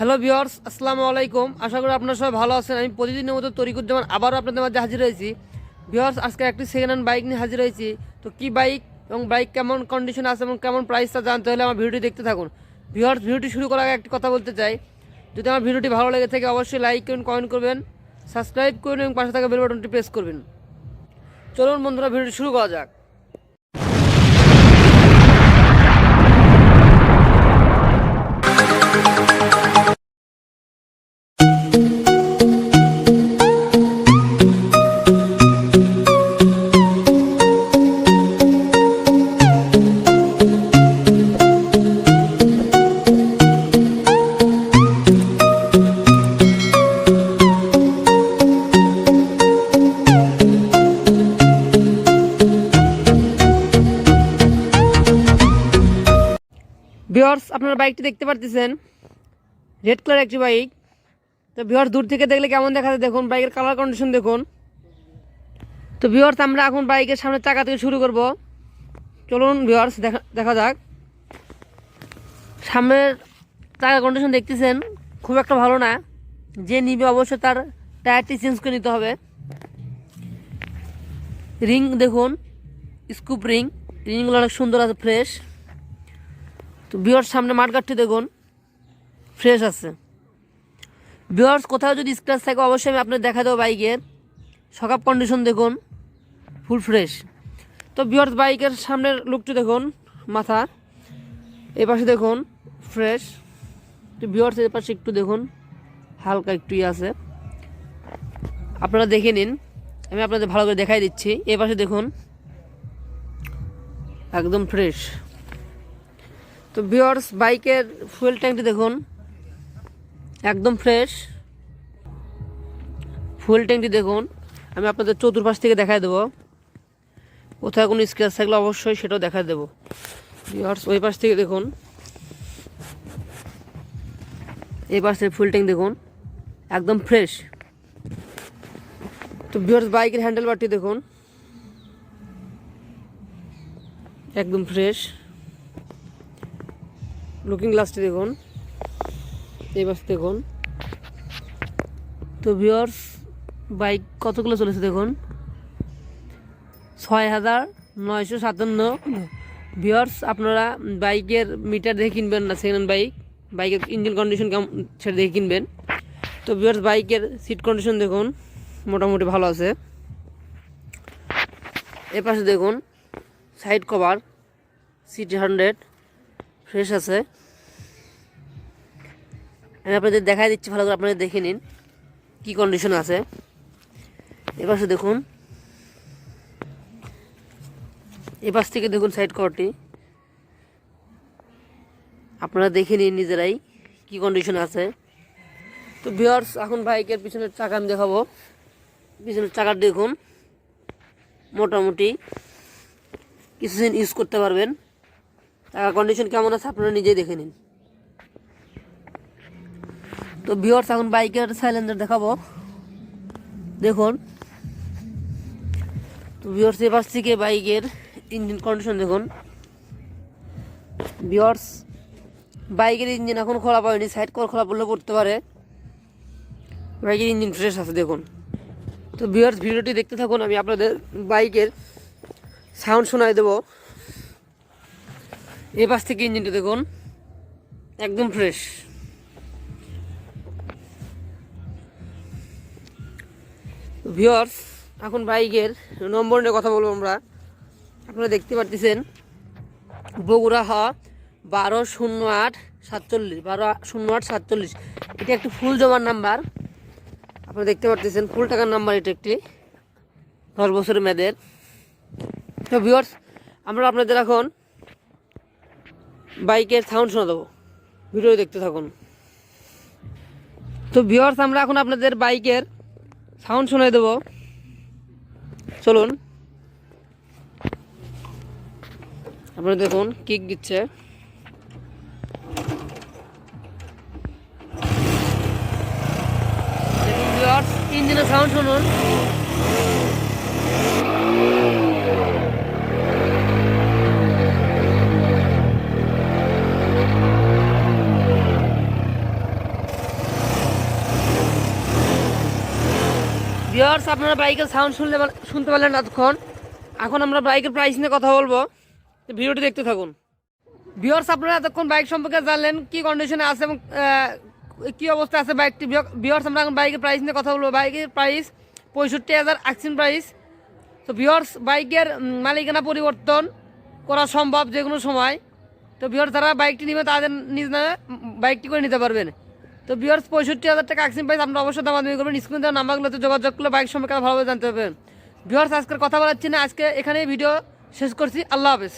Hello viewers আসসালামু আলাইকুম। আশা করি আপনারা সবাই ভালো আছেন। আমি প্রতিদিনের মতো তরিকুজ্জামান আবারও আপনাদের মাঝে হাজির হয়েছি। ভিওর্স আজকে একটি সেকেন্ড হ্যান্ড বাইক নিয়ে হাজির হয়েছি। তো কি বাইক এবং বাইক কেমন কন্ডিশন আছে এবং কেমন প্রাইসটা জানতে হলে আমার ভিডিওটি দেখতে থাকুন। ভিওর্স ভিডিওটি শুরু করার আগে একটি কথা বলতে চাই। যদি আমার ভিডিওটি ভালো লেগে থাকে, অবশ্যই লাইক করুন কমেন্ট করবেন সাবস্ক্রাইব করুন এবং পাশে থাকা বেল বাটনটি প্রেস করবেন। চলুন বন্ধুরা, ভিডিওটি শুরু করা যাক। ভিওর্স আপনার বাইকটি দেখতে পারতেছেন। রেড কালার একটি বাইক তো ভিওর্স দূর থেকে দেখলে কেমন দেখা যায় দেখুন বাইকের কালার কন্ডিশন দেখুন। তো ভিওর্স আমরা এখন বাইকের সামনে চাকা থেকে শুরু করব। চলুন ভিওর্স দেখা দেখা যাক। সামনের চাকা কন্ডিশন দেখতেছেন, খুব একটা ভালো না। যে নিবে অবশ্যই তার টায়ারটি চেঞ্জ করে নিতে হবে। রিং দেখুন স্কুপ রিং রিংগুলো অনেক সুন্দর আছে ফ্রেশ তো বিয়ার্স সামনে মাঠঘাটটি দেখুন। ফ্রেশ আছে। বিয়ার্স কোথাও যদি স্ক্র্যাচ থাকে, অবশ্যই আমি আপনার দেখা দেবো বাইকের সকাপ কন্ডিশন দেখুন। ফুল ফ্রেশ তো বিয়ার্স বাইকের সামনের লুকটি দেখুন, মাথা। এ পাশে দেখুন ফ্রেশ তো বিয়ার্স এর পাশে একটু দেখুন, হালকা একটু ইয়ে আছে। আপনারা দেখে নিন। আমি আপনাদের ভালো করে দেখাই দিচ্ছি। এ পাশে দেখুন, একদম ফ্রেশ তো বিয়ার্স বাইকের ফুয়েল ট্যাঙ্কটি দেখুন। একদম ফ্রেশ ফুয়েল ট্যাঙ্কটি দেখুন। আমি আপনাদের চতুর্পাশ থেকে দেখাই দেবো। কোথায় কোনো স্ক্র্যাচ থাকলে অবশ্যই সেটাও দেখা দেবো। বিয়ার্স ওই পাশ থেকে দেখুন। এই পাশের ফুল ট্যাঙ্ক দেখুন। একদম ফ্রেশ তো বিয়ার্স বাইকের হ্যান্ডেল বারটি দেখুন। একদম ফ্রেশ লুকিং গ্লাসটি দেখুন। এই বাস দেখুন। তো ভিওর্স বাইক কতগুলো চলেছে দেখুন? ছয় হাজার নয়শো সাতান্ন। ভিওর্স আপনারা বাইকের মিটার দেখে কিনবেন না সেকেন্ড বাইক বাইকের ইঞ্জিন কন্ডিশন কেমন, সেটা দেখে কিনবেন। তো ভিওর্স বাইকের সিট কন্ডিশন দেখুন, মোটামুটি ভালো আছে। এ পাশে দেখুন side cover CT hundred fresh আছে। আমি আপনাদের দেখাই দিচ্ছি, ভালো করে আপনাদের দেখে নিন কী কন্ডিশন আছে। এপাশে দেখুন। এপাশ থেকে দেখুন সাইড কভারটি আপনারা দেখে নিন নিজেরাই কি কন্ডিশন আছে। তো ভিওর্স এখন বাইকের পিছনের চাকা আমি দেখাবো। পিছনের চাকার দেখুন। মোটামুটি কিছুদিন ইউজ করতে পারবেন। টাকা কন্ডিশন কেমন আছে আপনারা নিজেই দেখে নিন। তো ভিওর্স এখন বাইকের সাইলেন্সার দেখাবো। দেখুন। তো ভিওর্স এপাশ থেকে বাইকের ইঞ্জিন কন্ডিশন দেখুন। ভিওর্স বাইকের ইঞ্জিন এখন খোলা পায়নি সাইড কল খোলা পড়লে করতে পারে। বাইকের ইঞ্জিন ফ্রেশ আছে, দেখুন। তো ভিওর্স ভিডিওটি দেখতে থাকুন, আমি আপনাদের বাইকের সাউন্ড শোনায় দেবো। এ পাশ থেকে ইঞ্জিনটা দেখুন। একদম ফ্রেশ ভিওর্স এখন বাইকের নম্বর নিয়ে কথা বলব আমরা। আপনারা দেখতে পারতেছেন, বগুড়া হ বারো শূন্য আট সাতচল্লিশ, বারো শূন্য আট সাতচল্লিশ। এটা একটি ফুল জমার নাম্বার আপনারা দেখতে পারতেছেন ফুল টাকার নাম্বার এটা একটি। দশ বছরের মেয়েদের। তো ভিওর্স আমরা আপনাদের এখন বাইকের সাউন্ড শোনা দেবো। ভিডিও দেখতে থাকুন। তো ভিওর্স আমরা এখন আপনাদের বাইকের সাউন্ড শোনাই দেবো। চলুন। আপনারা দেখুন কিক দিচ্ছে। ইঞ্জিনের সাউন্ড শুনুন। ভিওর্স আপনারা বাইকের সাউন্ড শুনলে শুনতে পারলেন এতক্ষণ। এখন আমরা বাইকের প্রাইস নিয়ে কথা বলব। ভিডিওটি দেখতে থাকুন। ভিওর্স আপনারা এতক্ষণ বাইক সম্পর্কে জানলেন, কি কন্ডিশনে আছে এবং কী অবস্থা আছে বাইকটি। ভিওর্স আমরা এখন বাইকের প্রাইস নিয়ে কথা বলব। বাইকের প্রাইস পঁয়ষট্টি হাজার অ্যাক্সিন প্রাইস তো ভিওর্স বাইকের মালিকানা পরিবর্তন করা সম্ভব যে কোনো সময়। তো ভিওর্স যারা বাইকটি নেবে, তাদের নিজ নামে বাইকটি করে নিতে পারবেন। তো বিয়ার্স পঁয়ষট্টি হাজার টাকা অ্যাক্সিম প্রাইস আপনারা অবশ্যই দাম দিয়ে করবেন। স্ক্রিন দেওয়া নাম্বারগুলোতে যোগাযোগ করলে বাইক সম্পর্কে ভালোভাবে জানতে পারবেন। বিয়ার্স আজকের কথা বলাচ্ছি না আজকে এখানেই ভিডিও শেষ করছি। আল্লাহ হাফেজ।